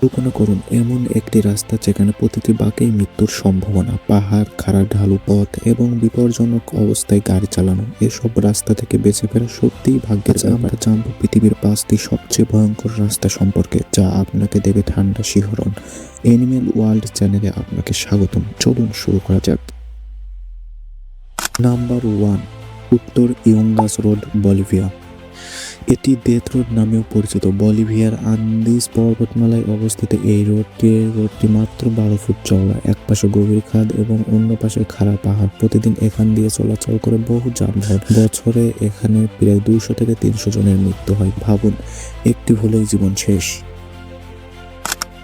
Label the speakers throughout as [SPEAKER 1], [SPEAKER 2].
[SPEAKER 1] কল্পনা করুন এমন একটি রাস্তা যেখানে প্রতিটি বাঁকেই মৃত্যুর সম্ভাবনা পাহাড় খাড়া ঢালু পথ এবং বিপজ্জনক অবস্থায় গাড়ি চালানো। এসব রাস্তা থেকে বেঁচে ফেরা সত্যিই ভাগ্যের ব্যাপার। আমরা জানব পৃথিবীর পাঁচটি সবচেয়ে ভয়ঙ্কর রাস্তা সম্পর্কে যা আপনাকে দেবে ঠান্ডা শিহরণ। এনিম্যাল ওয়ার্ল্ড চ্যানেলে আপনাকে স্বাগতম। চলুন শুরু করা যাক। নাম্বার ওয়ান উত্তর ইয়ঙ্গাস রোড বলিভিয়া। এটি ডেথ রোড নামেও পরিচিত। বলিভিয়ার আন্দিস পর্বতমালায় অবস্থিত এই রোডটি রোডটি মাত্র বারো ফুট চওড়া, এক পাশে গভীর খাদ এবং অন্য পাশে খাড়া পাহাড়। প্রতিদিন এখান দিয়ে চলাচল করে বহু যানবাহন বছরে এখানে প্রায় দুইশো থেকে তিনশো জনের মৃত্যু হয়। ভাবুন, একটি ভুলেই জীবন শেষ।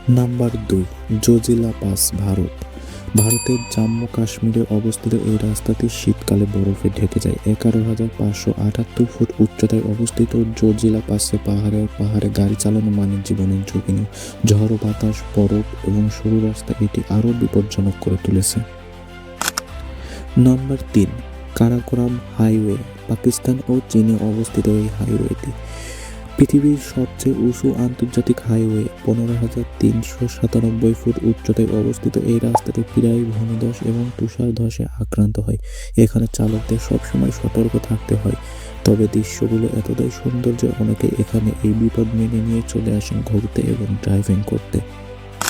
[SPEAKER 1] নাম্বার দুই জজিলা পাস ভারত। ভারতের জম্মু কাশ্মীরে অবস্থিত এই রাস্তাটি শীতকালে বরফে ঢেকে যায়। এগারো হাজার পাঁচশো আটাত্তর ফুট উচ্চতায় অবস্থিত জজিলা পাশে পাহাড়ে পাহাড়ে গাড়ি চালানো মানে জীবনের ঝুঁকি নেই ঝড় বাতাস, বরফ এবং সরু রাস্তা এটি আরও বিপজ্জনক করে তুলেছে। নম্বর তিন, কারাকোরাম হাইওয়ে, পাকিস্তান ও চীনে অবস্থিত এই হাইওয়েটি। পৃথিবীর সবচেয়ে উঁচু আন্তর্জাতিক হাইওয়ে পনেরো হাজার তিনশো সাতানব্বই ফুট উচ্চতায় অবস্থিত এই রাস্তাটি প্রায় ভূমিধস এবং তুষার ধসে আক্রান্ত হয়। এখানে চালকদের সবসময় সতর্ক থাকতে হয়। তবে দৃশ্যগুলো এতটাই সুন্দর যে অনেকে এখানে এই বিপদ মেনে নিয়ে চলে আসেন ঘুরতে এবং ড্রাইভিং করতে।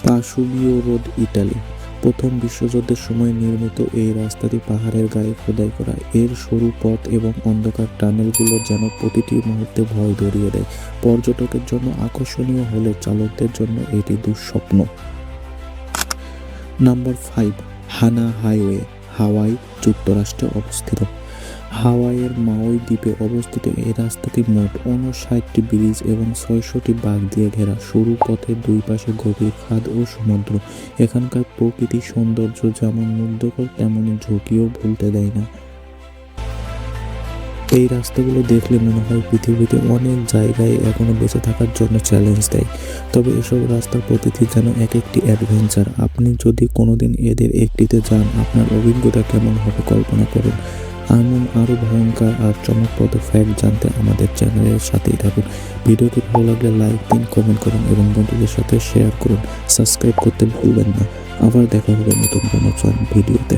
[SPEAKER 1] পাশুবিও রোড ইটালি প্রথম বিশ্বযুদ্ধের সময় নির্মিত এই রাস্তাটি পাহাড়ের গায়ে খোদাই করা। এর সরু পথ এবং অন্ধকার টানেলগুলো যেন প্রতিটি মুহূর্তে ভয় ধরিয়ে দেয়। পর্যটকের জন্য আকর্ষণীয় হলেও চালকদের জন্য এটি দুঃস্বপ্ন। Number five, Hana highway, Hawaii যুক্তরাষ্ট্রে অবস্থিত। হাওয়াইয়ের মাওই দ্বীপে অবস্থিত এই রাস্তাটি মোট উনষাটটি ব্রিজ এবং ছয়শটি বাঘ দিয়ে ঘেরা। সরু পথের দুই পাশে গভীর খাদ ও সমুদ্র। এখানকার প্রকৃতির সৌন্দর্য যেমন মুগ্ধকর তেমনই ঝুঁকিও ভুলতে দেয় না। এই রাস্তাগুলো দেখলে মনে হয় পৃথিবীতে অনেক জায়গায় এখনও বেঁচে থাকার জন্য চ্যালেঞ্জ দেয়। তবে এসব রাস্তার প্রতিটি যেন এক একটি অ্যাডভেঞ্চার আপনি যদি কোনোদিন এদের একটিতে যান, আপনার অভিজ্ঞতা কেমন হবে, কল্পনা করুন। এমন আরও ভয়ঙ্কর আর চমকপ্রদ ফ্যাক্ট জানতে আমাদের চ্যানেলের সাথেই থাকুন। ভিডিওটি ভালো লাগলে লাইক দিন কমেন্ট করুন এবং বন্ধুদের সাথে শেয়ার করুন। সাবস্ক্রাইব করতে ভুলবেন না। আবার দেখা হবে নতুন কোনো ভিডিওতে